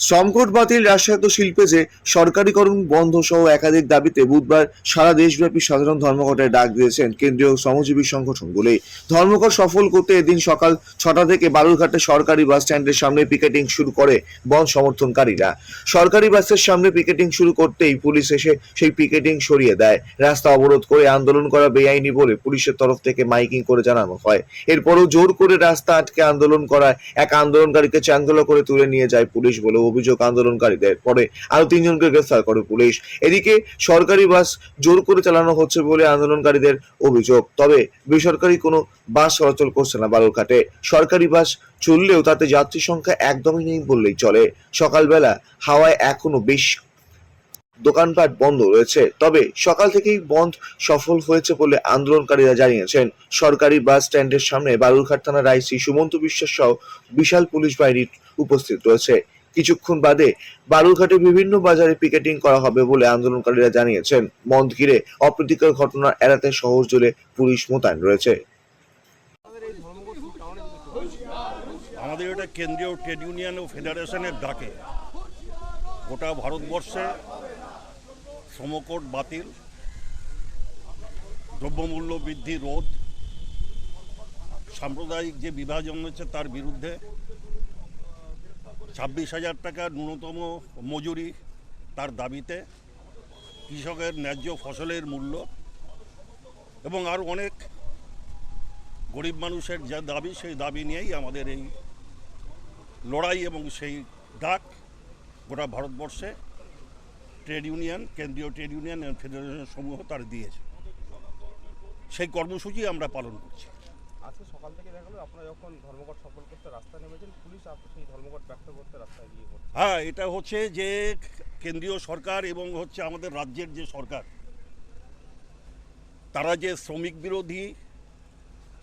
শ্রমকোট বাতিল রাষ্ট্রায়ত্ত শিল্পে যে সরকারিকরণ বন্ধ সহ একাধিক দাবিতে বুধবার সারা দেশব্যাপী সাধারণ ধর্মঘটের ডাক দিয়েছেন কেন্দ্রীয় শ্রমজীবী সংগঠনগুলি। ধর্মঘট সফল করতে এদিন সকাল ছটা থেকে বালুরঘাটে সরকারি বাস স্ট্যান্ডের সামনে পিকেটিং শুরু করে বন সমর্থনকারীরা। সরকারি বাসের সামনে পিকেটিং শুরু করতেই পুলিশ এসে সেই পিকেটিং সরিয়ে দেয়। রাস্তা অবরোধ করে আন্দোলন করা বেআইনি বলে পুলিশের তরফ থেকে মাইকিং করে জানানো হয়। এরপরও জোর করে রাস্তা আটকে আন্দোলন করায় এক আন্দোলনকারীকে চাঙ্গলা করে তুলে নিয়ে যায় পুলিশ বলে অভিযোগ আন্দোলনকারীদের। পরে আরও তিনজনকে গ্রেফতার করে পুলিশ। এদিকে সরকারি বাস জোর করে চালানো হচ্ছে বলে আন্দোলনকারীদের অভিযোগ। তবে বেসরকারি কোনো বাস চলাচল করছে না বালুরঘাটে। সরকারি বাস চললেও তাতে যাত্রী সংখ্যা একদমই নেই বললেই চলে। সকালবেলা হাওয়ায় এখনও বেশ দোকানপাট বন্ধ রয়েছে। তবে সকাল থেকেই বন্ধ সফল হয়েছে বলে আন্দোলনকারীরা জানিয়েছেন। সরকারি বাস স্ট্যান্ডের সামনে বালুরঘাট থানার আইসি সুমন্ত বিশ্বাস সহ বিশাল পুলিশ বাহিনী উপস্থিত রয়েছে। কিছুক্ষণ বাদে বালুরঘাটে বিভিন্ন বাজারে পিকেটিং করা হবে বলে আন্দোলনকারীরা জানিয়েছেন। বন্ধ ঘিরে অপ্রীতিকর ঘটনা এড়াতে শহর জুড়ে পুলিশ মোতায়েন রয়েছে। আমাদের এটা কেন্দ্রীয় ট্রেড ইউনিয়ন ও ফেডারেশনের ডাকে। গোটা ভারতবর্ষে শ্রমকোট বাতিল, দ্রব্যমূল্য বৃদ্ধি রোধ, সাম্প্রদায়িক যে বিভাজন হচ্ছে তার বিরুদ্ধে ছাব্বিশ হাজার টাকা ন্যূনতম মজুরি তার দাবিতে কৃষকের ন্যায্য ফসলের মূল্য এবং আর অনেক গরিব মানুষের যা দাবি, সেই দাবি নিয়েই আমাদের এই লড়াই এবং সেই ডাক গোটা ভারতবর্ষে ট্রেড ইউনিয়ন, কেন্দ্রীয় ট্রেড ইউনিয়ন এবং ফেডারেশন সমূহ তার দিয়েছে। সেই কর্মসূচি আমরা পালন করছি। আজকে সকাল থেকে দেখা গেলো, আপনারা যখন ধর্মঘট সফল করতে রাস্তায় নেমেছেন, পুলিশ সেই ধর্মঘট ব্যক্ত করতে রাস্তায় গিয়ে হ্যাঁ এটা হচ্ছে যে কেন্দ্রীয় সরকার এবং হচ্ছে আমাদের রাজ্যের যে সরকার, তারা যে শ্রমিক বিরোধী,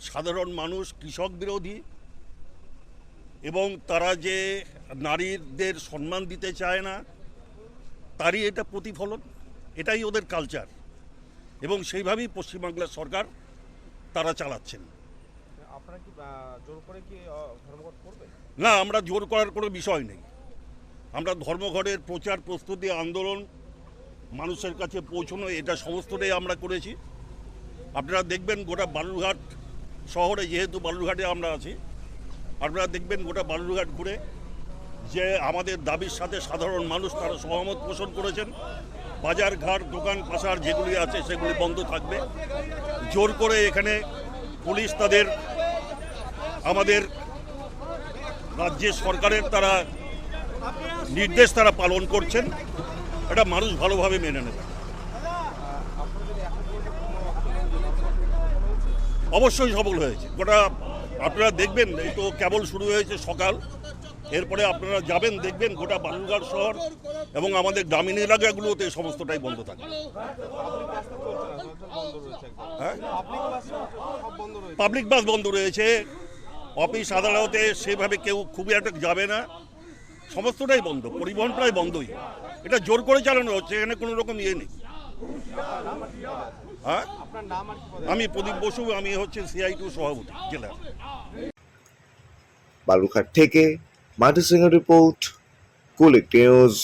সাধারণ মানুষ, কৃষক বিরোধী এবং তারা যে নারীদের সম্মান দিতে চায় না, তারই এটা প্রতিফলন, এটাই ওদের কালচার এবং সেইভাবেই পশ্চিমবাংলার সরকার তারা চালাচ্ছেন। না, আমরা জোর করার কোনো বিষয় নেই। আমরা ধর্মঘটের প্রচার প্রস্তুতি আন্দোলন মানুষের কাছে পৌঁছানো, এটা সমস্তটাই আমরা করেছি। আপনারা দেখবেন গোটা বালুরঘাট শহরে, যেহেতু বালুরঘাটে আমরা আছি, আপনারা দেখবেন গোটা বালুরঘাট ঘুরে যে আমাদের দাবির সাথে সাধারণ মানুষ তারা সহমত পোষণ করেছেন। বাজার ঘাট, দোকান পাশার যেগুলি আছে, সেগুলি বন্ধ থাকবে। জোর করে এখানে পুলিশ তাদের আমাদের রাজ্যের সরকারের তারা নির্দেশ তারা পালন করছেন। এটা মানুষ ভালোভাবে মেনে নেবে। অবশ্যই সফল হয়েছে। গোটা আপনারা দেখবেন এই তো কেবল শুরু হয়েছে সকাল। এরপরে আপনারা যাবেন দেখবেন গোটা বালুরঘাট শহর এবং আমাদের গ্রামীণ এলাকাগুলোতে সমস্তটাই বন্ধ থাকে। হ্যাঁ? পাবলিক বাস বন্ধ রয়েছে। অফিস আদালতে সেভাবে কেউ খুবই একটা যাবে না। সমস্তটাই বন্ধ পরিবহন প্রায় বন্ধই। এটা জোর করে চালানো হচ্ছে, এখানে কোনো রকম ইয়ে নেই। হ্যাঁ? আমি প্রদীপ বসু, আমি হচ্ছে সিআই টু সভাপতি জেলার বালুরঘাট থেকে মাটি সিংহ রিপোর্ট, কুলিক নিউজ।